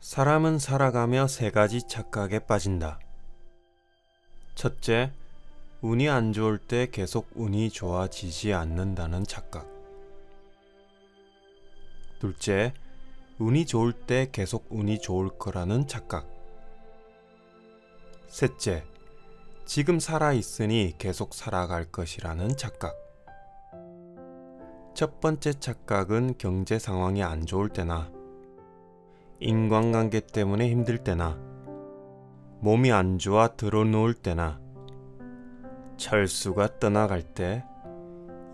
사람은 살아가며 세 가지 착각에 빠진다. 첫째, 운이 안 좋을 때 계속 운이 좋아지지 않는다는 착각. 둘째, 운이 좋을 때 계속 운이 좋을 거라는 착각. 셋째, 지금 살아있으니 계속 살아갈 것이라는 착각. 첫 번째 착각은 경제 상황이 안 좋을 때나 인간관계 때문에 힘들 때나 몸이 안 좋아 들어놓을 때나 철수가 떠나갈 때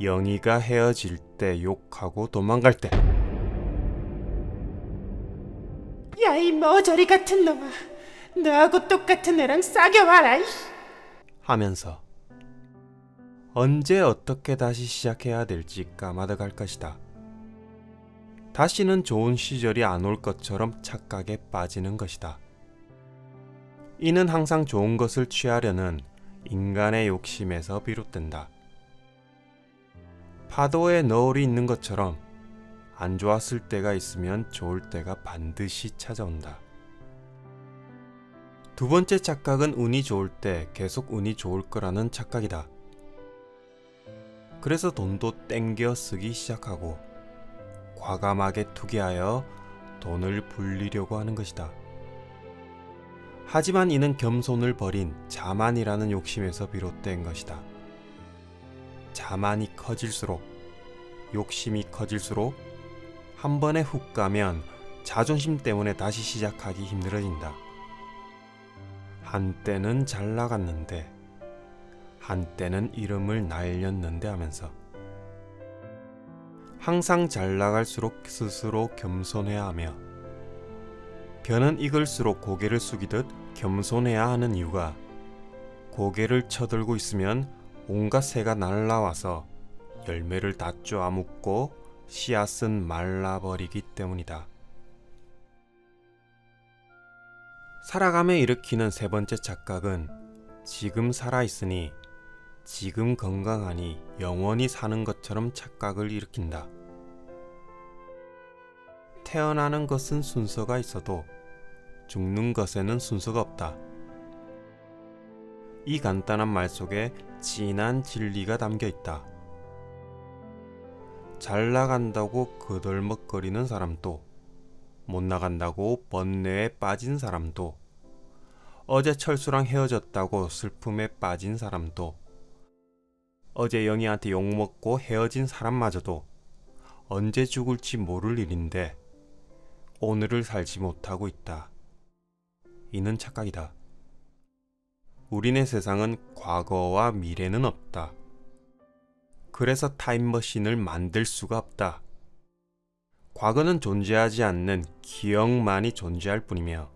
영희가 헤어질 때 욕하고 도망갈 때 야 이 머저리 같은 놈아 너하고 똑같은 애랑 싸겨와라 이. 하면서 언제 어떻게 다시 시작해야 될지 까마득할 것이다. 다시는 좋은 시절이 안 올 것처럼 착각에 빠지는 것이다. 이는 항상 좋은 것을 취하려는 인간의 욕심에서 비롯된다. 파도에 너울이 있는 것처럼 안 좋았을 때가 있으면 좋을 때가 반드시 찾아온다. 두 번째 착각은 운이 좋을 때 계속 운이 좋을 거라는 착각이다. 그래서 돈도 땡겨 쓰기 시작하고 과감하게 투기하여 돈을 불리려고 하는 것이다. 하지만 이는 겸손을 버린 자만이라는 욕심에서 비롯된 것이다. 자만이 커질수록 욕심이 커질수록 한 번에 훅 가면 자존심 때문에 다시 시작하기 힘들어진다. 한때는 잘 나갔는데 한때는 이름을 날렸는데 하면서 항상 잘 나갈수록 스스로 겸손해야 하며 변은 익을수록 고개를 숙이듯 겸손해야 하는 이유가 고개를 쳐들고 있으면 온갖 새가 날라와서 열매를 다 쪼아먹고 씨앗은 말라버리기 때문이다. 살아가며 일으키는 세 번째 착각은 지금 살아있으니 지금 건강하니 영원히 사는 것처럼 착각을 일으킨다. 태어나는 것은 순서가 있어도 죽는 것에는 순서가 없다. 이 간단한 말 속에 진한 진리가 담겨 있다. 잘 나간다고 그덜먹거리는 사람도 못 나간다고 번뇌에 빠진 사람도 어제 철수랑 헤어졌다고 슬픔에 빠진 사람도 어제 영희한테 욕먹고 헤어진 사람마저도 언제 죽을지 모를 일인데 오늘을 살지 못하고 있다. 이는 착각이다. 우리네 세상은 과거와 미래는 없다. 그래서 타임머신을 만들 수가 없다. 과거는 존재하지 않는 기억만이 존재할 뿐이며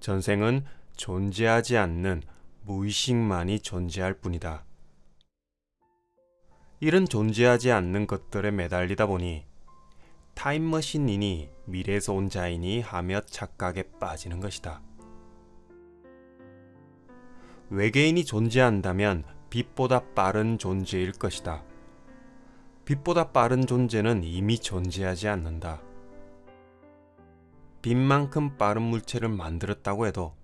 전생은 존재하지 않는 무의식만이 존재할 뿐이다. 이런 존재하지 않는 것들에 매달리다 보니 타임머신이니 미래에서 온 자이니 하며 착각에 빠지는 것이다. 외계인이 존재한다면 빛보다 빠른 존재일 것이다. 빛보다 빠른 존재는 이미 존재하지 않는다. 빛만큼 빠른 물체를 만들었다고 해도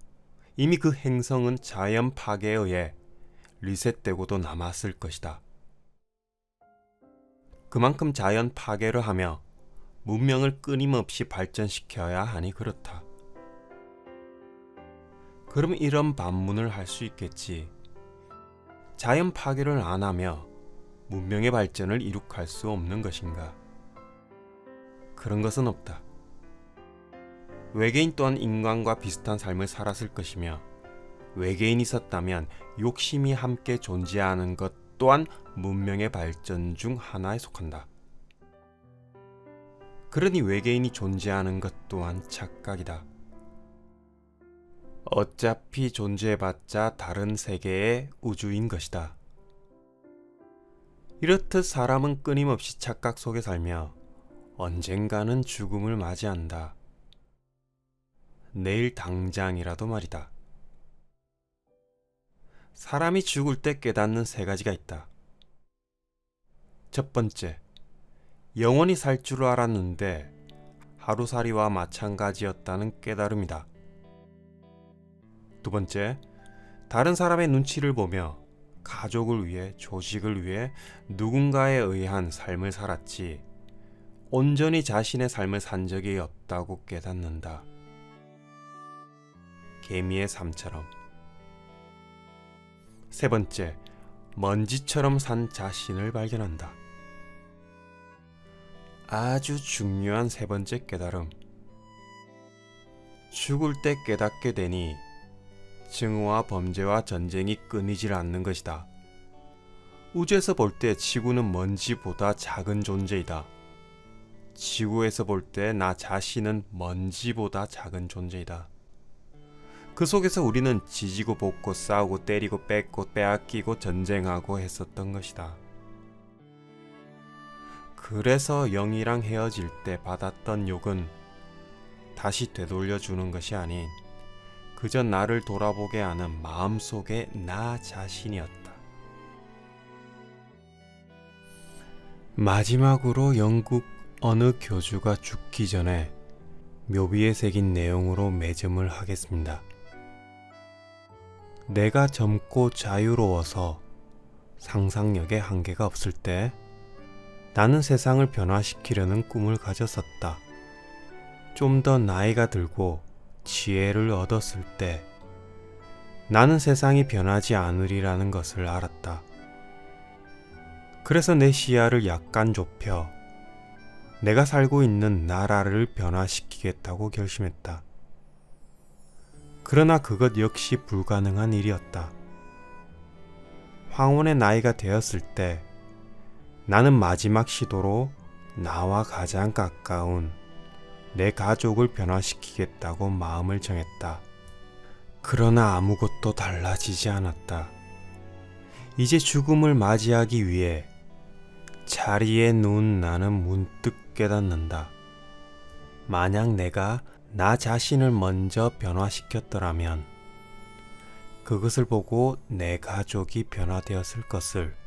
이미 그 행성은 자연 파괴에 의해 리셋되고도 남았을 것이다. 그만큼 자연 파괴를 하며 문명을 끊임없이 발전시켜야 하니 그렇다. 그럼 이런 반문을 할 수 있겠지. 자연 파괴를 안 하며 문명의 발전을 이룩할 수 없는 것인가? 그런 것은 없다. 외계인 또한 인간과 비슷한 삶을 살았을 것이며 외계인이 있었다면 욕심이 함께 존재하는 것 또한 문명의 발전 중 하나에 속한다. 그러니 외계인이 존재하는 것 또한 착각이다. 어차피 존재해봤자 다른 세계의 우주인 것이다. 이렇듯 사람은 끊임없이 착각 속에 살며 언젠가는 죽음을 맞이한다. 내일 당장이라도 말이다. 사람이 죽을 때 깨닫는 세 가지가 있다. 첫 번째, 영원히 살 줄 알았는데 하루살이와 마찬가지였다는 깨달음이다. 두 번째, 다른 사람의 눈치를 보며 가족을 위해 조직을 위해 누군가에 의한 삶을 살았지 온전히 자신의 삶을 산 적이 없다고 깨닫는다. 개미의 삶처럼. 세 번째, 먼지처럼 산 자신을 발견한다. 아주 중요한 세 번째 깨달음. 죽을 때 깨닫게 되니 증오와 범죄와 전쟁이 끊이질 않는 것이다. 우주에서 볼 때 지구는 먼지보다 작은 존재이다. 지구에서 볼 때 나 자신은 먼지보다 작은 존재이다. 그 속에서 우리는 지지고 볶고 싸우고 때리고 뺏고 빼앗기고 전쟁하고 했었던 것이다. 그래서 영이랑 헤어질 때 받았던 욕은 다시 되돌려 주는 것이 아닌 그저 나를 돌아보게 하는 마음속의 나 자신이었다. 마지막으로 영국 어느 교주가 죽기 전에 묘비에 새긴 내용으로 매점을 하겠습니다. 내가 젊고 자유로워서 상상력에 한계가 없을 때 나는 세상을 변화시키려는 꿈을 가졌었다. 좀 더 나이가 들고 지혜를 얻었을 때 나는 세상이 변하지 않으리라는 것을 알았다. 그래서 내 시야를 약간 좁혀 내가 살고 있는 나라를 변화시키겠다고 결심했다. 그러나 그것 역시 불가능한 일이었다. 황혼의 나이가 되었을 때 나는 마지막 시도로 나와 가장 가까운 내 가족을 변화시키겠다고 마음을 정했다. 그러나 아무것도 달라지지 않았다. 이제 죽음을 맞이하기 위해 자리에 누운 나는 문득 깨닫는다. 만약 내가 나 자신을 먼저 변화시켰더라면 그것을 보고 내 가족이 변화되었을 것을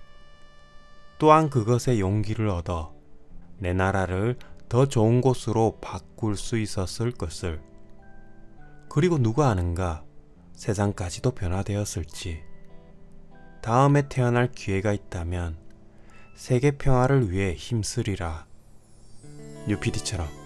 또한 그것에 용기를 얻어 내 나라를 더 좋은 곳으로 바꿀 수 있었을 것을. 그리고 누가 아는가? 세상까지도 변화되었을지. 다음에 태어날 기회가 있다면 세계 평화를 위해 힘쓰리라. 뉴피디처럼